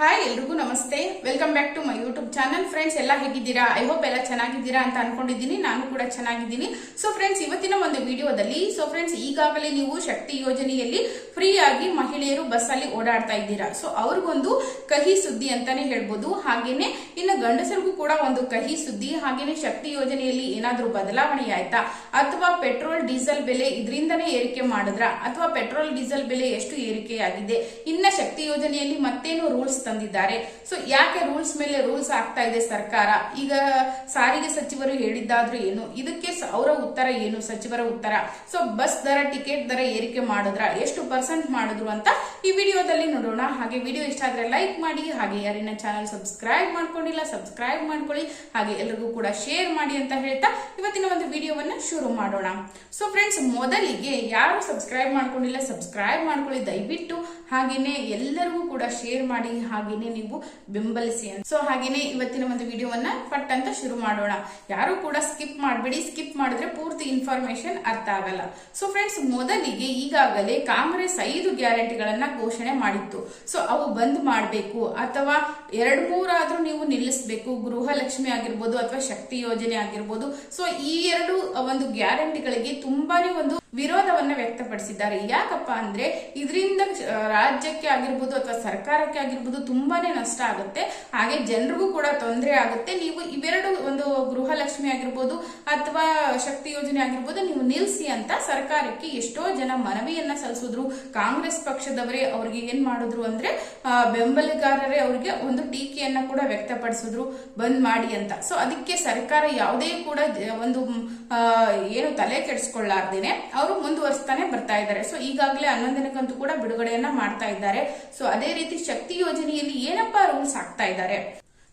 Hi ಎಲ್ರಿಗೂ ನಮಸ್ತೆ. Welcome back to my YouTube channel friends ಎಲ್ಲ ಹೇಗಿದ್ದೀರಾ? ಐ ಹೋಪ್ ಎಲ್ಲ ಚೆನ್ನಾಗಿದ್ದೀರಾ ಅಂತ ಅನ್ಕೊಂಡಿದ್ದೀನಿ. ನಾನು ಕೂಡ ಚೆನ್ನಾಗಿದ್ದೀನಿ. ಸೊ ಫ್ರೆಂಡ್ಸ್ ಇವತ್ತಿನ ಒಂದು ವಿಡಿಯೋದಲ್ಲಿ ಸೊ ಫ್ರೆಂಡ್ಸ್ ಈಗಾಗಲೇ ನೀವು ಶಕ್ತಿ ಯೋಜನೆಯಲ್ಲಿ ಫ್ರೀ ಆಗಿ ಮಹಿಳೆಯರು ಬಸ್ ಅಲ್ಲಿ ಓಡಾಡ್ತಾ ಇದ್ದೀರಾ? ಸೊ ಅವ್ರಿಗೊಂದು ಕಹಿ ಸುದ್ದಿ ಅಂತಾನೆ ಹೇಳ್ಬೋದು. ಹಾಗೇನೆ, ಇನ್ನು ಗಂಡಸರಿಗೂ ಕೂಡ ಒಂದು ಕಹಿ ಸುದ್ದಿ. ಹಾಗೇನೆ, ಶಕ್ತಿ ಯೋಜನೆಯಲ್ಲಿ ಏನಾದರೂ ಬದಲಾವಣೆ ಆಯ್ತಾ? ಅಥವಾ ಪೆಟ್ರೋಲ್ ಡೀಸೆಲ್ ಬೆಲೆ ಇದರಿಂದನೇ ಏರಿಕೆ ಮಾಡಿದ್ರಾ? ಅಥವಾ ಪೆಟ್ರೋಲ್ ಡೀಸೆಲ್ ಬೆಲೆ ಎಷ್ಟು ಏರಿಕೆಯಾಗಿದೆ? ಇನ್ನ ಶಕ್ತಿ ಯೋಜನೆಯಲ್ಲಿ ಮತ್ತೇನು ರೂಲ್ಸ್ ತಂದಿದ್ದಾರೆ. ಸೊ ಯಾಕೆ ರೂಲ್ಸ್ ಮೇಲೆ ರೂಲ್ಸ್ ಆಗ್ತಾ ಇದೆ ಸರ್ಕಾರ? ಈಗ ಸಾರಿಗೆ ಸಚಿವರು ಹೇಳಿದ್ದಾದ್ರೂ ಏನು? ಇದಕ್ಕೆ ಅವರ ಉತ್ತರ ಏನು? ಸಚಿವರ ಉತ್ತರ? ಸೊ ಬಸ್ ದರ ಟಿಕೆಟ್ ದರ ಏರಿಕೆ ಮಾಡಿದ್ರ? ಎಷ್ಟು ಪರ್ಸೆಂಟ್ ಮಾಡಿದ್ರು ಅಂತ ಈ ವಿಡಿಯೋದಲ್ಲಿ ನೋಡೋಣ. ಹಾಗೆ ವಿಡಿಯೋ ಇಷ್ಟ ಆದ್ರೆ ಲೈಕ್ ಮಾಡಿ, ಹಾಗೆ ಯಾರಿನ ಚಾನಲ್ ಸಬ್ಸ್ಕ್ರೈಬ್ ಮಾಡ್ಕೊಂಡಿಲ್ಲ ಸಬ್ಸ್ಕ್ರೈಬ್ ಮಾಡ್ಕೊಳ್ಳಿ. ಹಾಗೆ ಎಲ್ರಿಗೂ ಕೂಡ ಶೇರ್ ಮಾಡಿ ಅಂತ ಹೇಳ್ತಾ ಇವತ್ತಿನ ಒಂದು ವಿಡಿಯೋವನ್ನ ಶುರು ಮಾಡೋಣ. ಸೊ ಫ್ರೆಂಡ್ಸ್ ಮೊದಲಿಗೆ ಯಾರು ಸಬ್ಸ್ಕ್ರೈಬ್ ಮಾಡ್ಕೊಂಡಿಲ್ಲ ಸಬ್ಸ್ಕ್ರೈಬ್ ಮಾಡ್ಕೊಳ್ಳಿ. ದಯವಿಟ್ಟು ಹಾಗೇನೆ ಎಲ್ಲರಿಗೂ ಕೂಡ ಶೇರ್ ಮಾಡಿ ಹಾಗೇನೆ ನೀವು ಬೆಂಬಲಿಸಿ ಸೊ ಹಾಗೇನೆ ಇವತ್ತಿನ ಒಂದು ವಿಡಿಯೋವನ್ನ ಪಟ್ ಅಂತ ಶುರು ಮಾಡೋಣ. ಯಾರು ಕೂಡ ಸ್ಕಿಪ್ ಮಾಡಬೇಡಿ. ಸ್ಕಿಪ್ ಮಾಡಿದ್ರೆ ಪೂರ್ತಿ ಇನ್ಫಾರ್ಮೇಶನ್ ಅರ್ಥ ಆಗಲ್ಲ. ಸೊ ಫ್ರೆಂಡ್ಸ್ ಮೊದಲಿಗೆ ಈಗಾಗಲೇ ಕಾಂಗ್ರೆಸ್ ಐದು ಗ್ಯಾರಂಟಿಗಳನ್ನ ಘೋಷಣೆ ಮಾಡಿತ್ತು. ಸೊ ಅವು ಬಂದ್ ಮಾಡಬೇಕು. ಅಥವಾ ಎರಡು ಮೂರಾದ್ರೂ ನೀವು ನಿಲ್ಲಿಸಬೇಕು. ಗೃಹಲಕ್ಷ್ಮಿ ಆಗಿರ್ಬೋದು ಅಥವಾ ಶಕ್ತಿ ಯೋಜನೆ ಆಗಿರ್ಬೋದು. ಸೊ ಈ ಎರಡು ಒಂದು ಗ್ಯಾರಂಟಿಗಳಿಗೆ ತುಂಬಾನೇ ಒಂದು ವಿರೋಧವನ್ನ ವ್ಯಕ್ತಪಡಿಸಿದ್ದಾರೆ. ಯಾಕಪ್ಪ ಅಂದ್ರೆ ಇದರಿಂದ ರಾಜ್ಯಕ್ಕೆ ಆಗಿರ್ಬೋದು ಅಥವಾ ಸರ್ಕಾರಕ್ಕೆ ಆಗಿರ್ಬೋದು ತುಂಬಾನೇ ನಷ್ಟ ಆಗುತ್ತೆ. ಹಾಗೆ ಜನರಿಗೂ ಕೂಡ ತೊಂದರೆ ಆಗುತ್ತೆ. ನೀವು ಇವೆರಡು ಒಂದು ಗೃಹಲಕ್ಷ್ಮಿ ಆಗಿರ್ಬೋದು ಅಥವಾ ಶಕ್ತಿ ಯೋಜನೆ ಆಗಿರ್ಬೋದು ನೀವು ನಿಲ್ಲಿಸಿ ಅಂತ ಸರ್ಕಾರಕ್ಕೆ ಎಷ್ಟೋ ಜನ ಮನವಿಯನ್ನ ಸಲ್ಲಿಸಿದ್ರು. ಕಾಂಗ್ರೆಸ್ ಪಕ್ಷದವರೇ ಅವ್ರಿಗೆ ಏನ್ ಮಾಡಿದ್ರು ಅಂದ್ರೆ ಬೆಂಬಲಿಗಾರರೇ ಅವ್ರಿಗೆ ಒಂದು ಟೀಕೆಯನ್ನ ಕೂಡ ವ್ಯಕ್ತಪಡಿಸಿದ್ರು. ಬಂದ್ ಮಾಡಿ ಅಂತ. ಸೊ ಅದಕ್ಕೆ ಸರ್ಕಾರ ಯಾವುದೇ ಕೂಡ ಒಂದು ಏನು ತಲೆ ಕೆಡಿಸ್ಕೊಳ್ಳಾರ್ದೇನೆ. ಅವರು ಮುಂದುವರಿಸ್ತಾನೆ ಬರ್ತಾ ಇದ್ದಾರೆ. ಸೊ ಈಗಾಗಲೇ ಹನ್ನೊಂದನೇ ಕಂತು ಕೂಡ ಬಿಡುಗಡೆಯನ್ನ ಮಾಡ್ತಾ ಇದ್ದಾರೆ. ಸೊ ಅದೇ ರೀತಿ ಶಕ್ತಿ ಯೋಜನೆಯಲ್ಲಿ ಏನಪ್ಪಾ ರೂಲ್ಸ್ ಆಗ್ತಾ ಇದ್ದಾರೆ?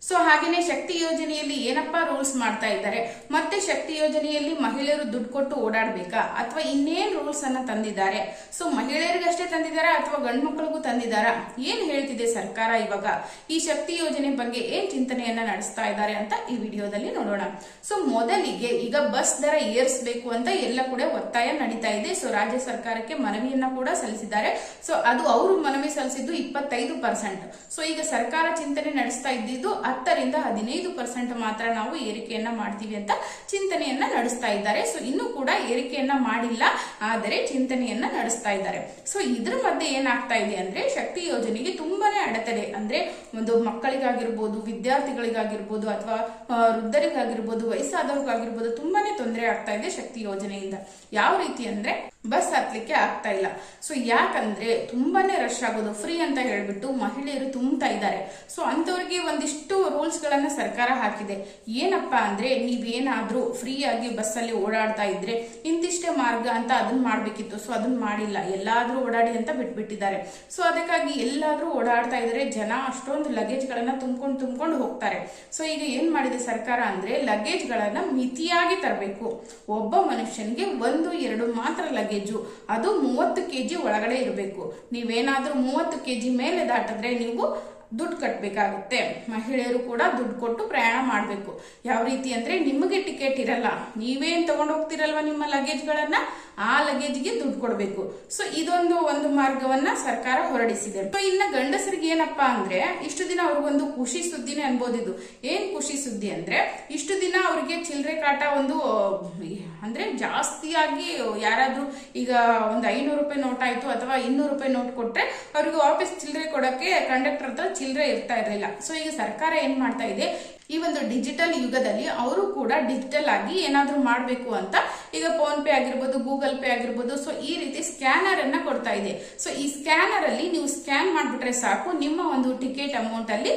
ಸೊ ಹಾಗೇನೆ ಶಕ್ತಿ ಯೋಜನೆಯಲ್ಲಿ ಏನಪ್ಪಾ ರೂಲ್ಸ್ ಮಾಡ್ತಾ ಇದ್ದಾರೆ? ಮತ್ತೆ ಶಕ್ತಿ ಯೋಜನೆಯಲ್ಲಿ ಮಹಿಳೆಯರು ದುಡ್ಡು ಕೊಟ್ಟು ಓಡಾಡ್ಬೇಕಾ? ಅಥವಾ ಇನ್ನೇನ್ ರೂಲ್ಸ್ ಅನ್ನ ತಂದಿದ್ದಾರೆ? ಸೊ ಮಹಿಳೆಯರಿಗಷ್ಟೇ ತಂದಿದ್ದಾರಾ ಅಥವಾ ಗಂಡು ಮಕ್ಕಳಿಗೂ ತಂದಿದ್ದಾರಾ? ಏನ್ ಹೇಳ್ತಿದೆ ಸರ್ಕಾರ ಇವಾಗ? ಈ ಶಕ್ತಿ ಯೋಜನೆ ಬಗ್ಗೆ ಏನ್ ಚಿಂತನೆಯನ್ನ ನಡೆಸ್ತಾ ಇದ್ದಾರೆ ಅಂತ ಈ ವಿಡಿಯೋದಲ್ಲಿ ನೋಡೋಣ. ಸೊ ಮೊದಲಿಗೆ ಈಗ ಬಸ್ ದರ ಏರಿಸಬೇಕು ಅಂತ ಎಲ್ಲ ಕೂಡ ಒತ್ತಾಯ ನಡೀತಾ ಇದೆ. ಸೊ ರಾಜ್ಯ ಸರ್ಕಾರಕ್ಕೆ ಮನವಿಯನ್ನ ಕೂಡ ಸಲ್ಲಿಸಿದ್ದಾರೆ. ಸೊ ಅದು ಅವರು ಮನವಿ ಸಲ್ಲಿಸಿದ್ದು ಇಪ್ಪತ್ತೈದು ಪರ್ಸೆಂಟ್ ಸೊ ಈಗ ಸರ್ಕಾರ ಚಿಂತನೆ ನಡೆಸ್ತಾ ಇದ್ದಿದ್ದು ಹತ್ತರಿಂದ ಹದಿನೈದು ಪರ್ಸೆಂಟ್ ಮಾತ್ರ ನಾವು ಏರಿಕೆಯನ್ನ ಮಾಡ್ತೀವಿ ಅಂತ ಚಿಂತನೆಯನ್ನ ನಡೆಸ್ತಾ ಇದ್ದಾರೆ. ಸೊ ಇನ್ನೂ ಕೂಡ ಏರಿಕೆಯನ್ನ ಮಾಡಿಲ್ಲ, ಆದರೆ ಚಿಂತನೆಯನ್ನ ನಡೆಸ್ತಾ ಇದ್ದಾರೆ. ಸೊ ಇದ್ರ ಮಧ್ಯೆ ಏನಾಗ್ತಾ ಇದೆ ಅಂದ್ರೆ ಶಕ್ತಿ ಯೋಜನೆಗೆ ತುಂಬಾನೇ ಅಡೆತಡೆ. ಅಂದ್ರೆ ಒಂದು ಮಕ್ಕಳಿಗಾಗಿರ್ಬೋದು, ವಿದ್ಯಾರ್ಥಿಗಳಿಗಾಗಿರ್ಬೋದು ಅಥವಾ ವೃದ್ಧರಿಗಾಗಿರ್ಬೋದು, ವಯಸ್ಸಾದವ್ರಿಗಾಗಿರ್ಬೋದು ತುಂಬಾನೇ ತೊಂದರೆ ಆಗ್ತಾ ಇದೆ ಶಕ್ತಿ ಯೋಜನೆಯಿಂದ. ಯಾವ ರೀತಿ ಅಂದ್ರೆ ಬಸ್ ಹತ್ಲಿಕ್ಕೆ ಆಗ್ತಾ ಇಲ್ಲ. ಸೊ ಯಾಕಂದ್ರೆ ತುಂಬಾನೇ ರಶ್ ಆಗೋದು. ಫ್ರೀ ಅಂತ ಹೇಳ್ಬಿಟ್ಟು ಮಹಿಳೆಯರು ತುಂಬ್ತಾ ಇದ್ದಾರೆ. ಸೊ ಅಂತವ್ರಿಗೆ ಒಂದಿಷ್ಟು ರೂಲ್ಸ್ ಗಳನ್ನ ಸರ್ಕಾರ ಹಾಕಿದೆ. ಏನಪ್ಪಾ ಅಂದ್ರೆ ನೀವೇನಾದ್ರೂ ಫ್ರೀ ಆಗಿ ಬಸ್ ಅಲ್ಲಿ ಓಡಾಡ್ತಾ ಇದ್ರೆ ಇಂತಿಷ್ಟೇ ಮಾರ್ಗ ಅಂತ ಅದನ್ನ ಮಾಡ್ಬೇಕಿತ್ತು. ಸೊ ಅದನ್ನ ಮಾಡಿಲ್ಲ. ಎಲ್ಲಾದ್ರೂ ಓಡಾಡಿ ಅಂತ ಬಿಟ್ಬಿಟ್ಟಿದ್ದಾರೆ. ಸೊ ಅದಕ್ಕಾಗಿ ಎಲ್ಲಾದ್ರೂ ಓಡಾಡ್ತಾ ಇದ್ರೆ ಜನ ಅಷ್ಟೊಂದು ಲಗೇಜ್ ಗಳನ್ನ ತುಂಬ್ಕೊಂಡು ತುಂಬ್ಕೊಂಡು ಹೋಗ್ತಾರೆ. ಸೊ ಈಗ ಏನು ಮಾಡಿದೆ ಸರ್ಕಾರ ಅಂದ್ರೆ ಲಗೇಜ್ ಗಳನ್ನ ಮಿತಿಯಾಗಿ ತರಬೇಕು. ಒಬ್ಬ ಮನುಷ್ಯನಿಗೆ ಒಂದು, ಎರಡು ಮಾತ್ರ ಲಗೇಜು ಅದು ಮೂವತ್ತು ಕೆಜಿ ಒಳಗಡೆ ಇರಬೇಕು. ನೀವೇನಾದರೂ ಮೂವತ್ತು ಕೆಜಿ ಮೇಲೆ ದಾಟಿದ್ರೆ ನೀವು ದುಡ್ಡು ಕಟ್ಟಬೇಕಾಗುತ್ತೆ ಮಹಿಳೆಯರು ಕೂಡ ದುಡ್ಡು ಕೊಟ್ಟು ಪ್ರಯಾಣ ಮಾಡಬೇಕು. ಯಾವ ರೀತಿ ಅಂದರೆ ನಿಮಗೆ ಟಿಕೆಟ್ ಇರಲ್ಲ. ನೀವೇನು ತಗೊಂಡು ಹೋಗ್ತಿರಲ್ವ ನಿಮ್ಮ ಲಗೇಜ್ಗಳನ್ನ? ಆ ಲಗೇಜ್ಗೆ ದುಡ್ಡು ಕೊಡಬೇಕು. ಸೊ ಇದೊಂದು ಒಂದು ಮಾರ್ಗವನ್ನ ಸರ್ಕಾರ ಹೊರಡಿಸಿದೆ. ಸೊ ಇನ್ನು ಗಂಡಸರಿಗೆ ಏನಪ್ಪಾ ಅಂದ್ರೆ ಇಷ್ಟು ದಿನ ಅವ್ರಿಗೊಂದು ಖುಷಿ ಸುದ್ದಿನೇ ಅನ್ಬೋದು ಏನು ಏನ್ ಖುಷಿ ಸುದ್ದಿ ಅಂದ್ರೆ ಇಷ್ಟು ದಿನ ಅವ್ರಿಗೆ ಚಿಲ್ಲರೆ ಕಾಟ ಒಂದು, ಅಂದ್ರೆ ಜಾಸ್ತಿಯಾಗಿ ಯಾರಾದರೂ ಈಗ ಒಂದು ಐನೂರು ರೂಪಾಯಿ ನೋಟ್ ಆಯ್ತು ಅಥವಾ ಇನ್ನೂರು ರೂಪಾಯಿ ನೋಟ್ ಕೊಟ್ಟರೆ ಅವ್ರಿಗೆ ವಾಪಸ್ ಚಿಲ್ಲರೆ ಕೊಡಕ್ಕೆ ಕಂಡಕ್ಟರ್ ಹತ್ರ ಚಿಲ್ಲರೆ ಇರ್ತಾ ಇರಲಿಲ್ಲ. ಸೊ ಈಗ ಸರ್ಕಾರ ಏನ್ ಮಾಡ್ತಾ ಇದೆ? ಈ ಒಂದು ಡಿಜಿಟಲ್ ಯುಗದಲ್ಲಿ ಅವರು ಕೂಡ ಡಿಜಿಟಲ್ ಆಗಿ ಏನಾದರೂ ಮಾಡಬೇಕು ಅಂತ ಈಗ ಫೋನ್ ಪೇ ಆಗಿರ್ಬೋದು ಗೂಗಲ್ ಪೇ ಆಗಿರ್ಬೋದು ಸೊ ಈ ರೀತಿ ಸ್ಕ್ಯಾನರ್ ಅನ್ನ ಕೊಡ್ತಾ ಇದೆ. ಸೊ ಈ ಸ್ಕ್ಯಾನರ್ ಅಲ್ಲಿ ನೀವು ಸ್ಕ್ಯಾನ್ ಮಾಡ್ಬಿಟ್ರೆ ಸಾಕು, ನಿಮ್ಮ ಒಂದು ಟಿಕೆಟ್ ಅಮೌಂಟ್ ಅಲ್ಲಿ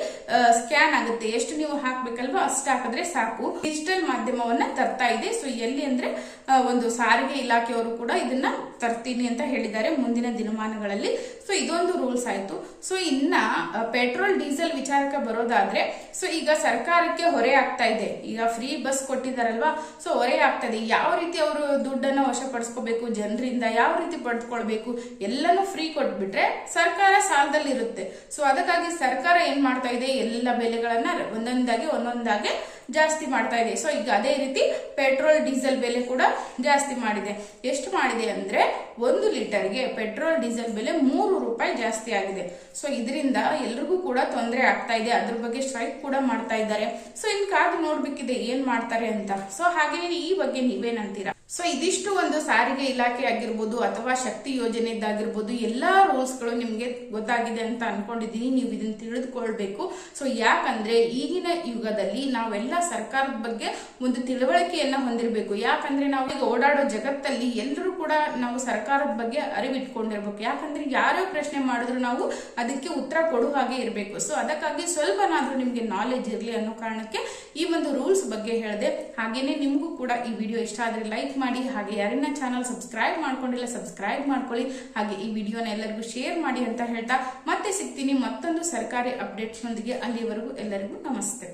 ಸ್ಕ್ಯಾನ್ ಆಗುತ್ತೆ. ಎಷ್ಟು ನೀವು ಹಾಕ್ಬೇಕಲ್ವಾ ಅಷ್ಟು ಹಾಕಿದ್ರೆ ಸಾಕು. ಡಿಜಿಟಲ್ ಮಾಧ್ಯಮವನ್ನ ತರ್ತಾ ಇದೆ. ಸೊ ಎಲ್ಲಿ ಅಂದ್ರೆ ಒಂದು ಸಾರಿಗೆ ಇಲಾಖೆಯವರು ಕೂಡ ಇದನ್ನ ತರ್ತೀನಿ ಅಂತ ಹೇಳಿದ್ದಾರೆ ಮುಂದಿನ ದಿನಮಾನಗಳಲ್ಲಿ. ಸೊ ಇದೊಂದು ರೂಲ್ಸ್ ಆಯ್ತು. ಸೊ ಇನ್ನ ಪೆಟ್ರೋಲ್ ಡೀಸೆಲ್ ವಿಚಾರಕ್ಕೆ ಬರೋದಾದ್ರೆ ಸೊ ಈಗ ಸರ್ಕಾರಕ್ಕೆ ಹೊರೆ ಆಗ್ತಾ ಇದೆ. ಈಗ ಫ್ರೀ ಬಸ್ ಕೊಟ್ಟಿದಾರಲ್ವಾ? ಸೊ ಹೊರೆ ಆಗ್ತಾ ಇದೆ. ಯಾವ ರೀತಿ ಅವರು ದುಡ್ಡನ್ನು ವಶಪಡಿಸ್ಕೋಬೇಕು? ಜನರಿಂದ ಯಾವ ರೀತಿ ಪಡೆದುಕೊಳ್ಬೇಕು? ಎಲ್ಲನೂ ಫ್ರೀ ಕೊಟ್ಬಿಟ್ರೆ ಸರ್ಕಾರ ಸಾಲದಲ್ಲಿರುತ್ತೆ. ಸೊ ಅದಕ್ಕಾಗಿ ಸರ್ಕಾರ ಏನ್ ಮಾಡ್ತಾ ಇದೆ? ಎಲ್ಲ ಬೆಲೆಗಳನ್ನ ಒಂದೊಂದಾಗಿ ಒಂದೊಂದಾಗಿ ಜಾಸ್ತಿ ಮಾಡ್ತಾ ಇದೆ. ಸೊ ಈಗ ಅದೇ ರೀತಿ ಪೆಟ್ರೋಲ್ ಡೀಸೆಲ್ ಬೆಲೆ ಕೂಡ ಜಾಸ್ತಿ ಮಾಡಿದೆ. ಎಷ್ಟು ಮಾಡಿದೆ ಅಂದ್ರೆ ಒಂದು ಲೀಟರ್ಗೆ ಪೆಟ್ರೋಲ್ ಡೀಸೆಲ್ ಬೆಲೆ ಮೂರು ರೂಪಾಯಿ ಜಾಸ್ತಿ ಆಗಿದೆ. ಸೊ ಇದರಿಂದ ಎಲ್ರಿಗೂ ಕೂಡ ತೊಂದರೆ ಆಗ್ತಾ ಇದೆ. ಅದ್ರ ಬಗ್ಗೆ ಸ್ಟ್ರೈಕ್ ಕೂಡ ಮಾಡ್ತಾ ಇದ್ದಾರೆ. ಸೊ ಇನ್ ಕಾದು ನೋಡ್ಬೇಕಿದೆ ಏನ್ ಮಾಡ್ತಾರೆ ಅಂತ. ಸೊ ಹಾಗೆ ಈ ಬಗ್ಗೆ ನೀವೇನಂತೀರಾ? ಸೊ ಇದಿಷ್ಟು ಒಂದು ಸಾರಿಗೆ ಇಲಾಖೆ ಆಗಿರ್ಬೋದು ಅಥವಾ ಶಕ್ತಿ ಯೋಜನೆದಾಗಿರ್ಬೋದು ಎಲ್ಲಾ ರೂಲ್ಸ್ಗಳು ನಿಮ್ಗೆ ಗೊತ್ತಾಗಿದೆ ಅಂತ ಅನ್ಕೊಂಡಿದೀನಿ ನೀವು ಇದನ್ನ ತಿಳಿದುಕೊಳ್ಬೇಕು. ಸೊ ಯಾಕಂದ್ರೆ ಈಗಿನ ಯುಗದಲ್ಲಿ ನಾವೆಲ್ಲ ಸರ್ಕಾರದ ಬಗ್ಗೆ ಒಂದು ತಿಳುವಳಿಕೆಯನ್ನ ಹೊಂದಿರಬೇಕು. ಯಾಕಂದ್ರೆ ನಾವು ಈಗ ಓಡಾಡೋ ಜಗತ್ತಲ್ಲಿ ಎಲ್ಲರೂ ಕೂಡ ನಾವು ಸರ್ಕಾರದ ಬಗ್ಗೆ ಅರಿವಿಟ್ಕೊಂಡಿರ್ಬೇಕು. ಯಾಕಂದ್ರೆ ಯಾರೋ ಪ್ರಶ್ನೆ ಮಾಡಿದ್ರು ನಾವು ಅದಕ್ಕೆ ಉತ್ತರ ಕೊಡುವ ಹಾಗೆ ಇರಬೇಕು. ಸೊ ಅದಕ್ಕಾಗಿ ಸ್ವಲ್ಪನಾದ್ರೂ ನಿಮಗೆ ನಾಲೆಜ್ ಇರಲಿ ಅನ್ನೋ ಕಾರಣಕ್ಕೆ ಈ ಒಂದು ರೂಲ್ಸ್ ಬಗ್ಗೆ ಹೇಳಿದೆ. ಹಾಗೇನೆ ನಿಮಗೂ ಕೂಡ ಈ ವಿಡಿಯೋ ಇಷ್ಟ ಆದರೆ ಲೈಕ್ ಮಾಡಿ, ಹಾಗೆ ಯಾರನ್ನ ಚಾನಲ್ ಸಬ್ಸ್ಕ್ರೈಬ್ ಮಾಡ್ಕೊಂಡಿಲ್ಲ ಸಬ್ಸ್ಕ್ರೈಬ್ ಮಾಡ್ಕೊಳ್ಳಿ. ಹಾಗೆ ಈ ವಿಡಿಯೋನ ಎಲ್ಲರಿಗೂ ಶೇರ್ ಮಾಡಿ ಅಂತ ಹೇಳ್ತಾ ಮತ್ತೆ ಸಿಗ್ತೀನಿ ಮತ್ತೊಂದು ಸರ್ಕಾರಿ ಅಪ್ಡೇಟ್ಸ್ ನೊಂದಿಗೆ. ಅಲ್ಲಿವರೆಗೂ ಎಲ್ಲರಿಗೂ ನಮಸ್ತೆ.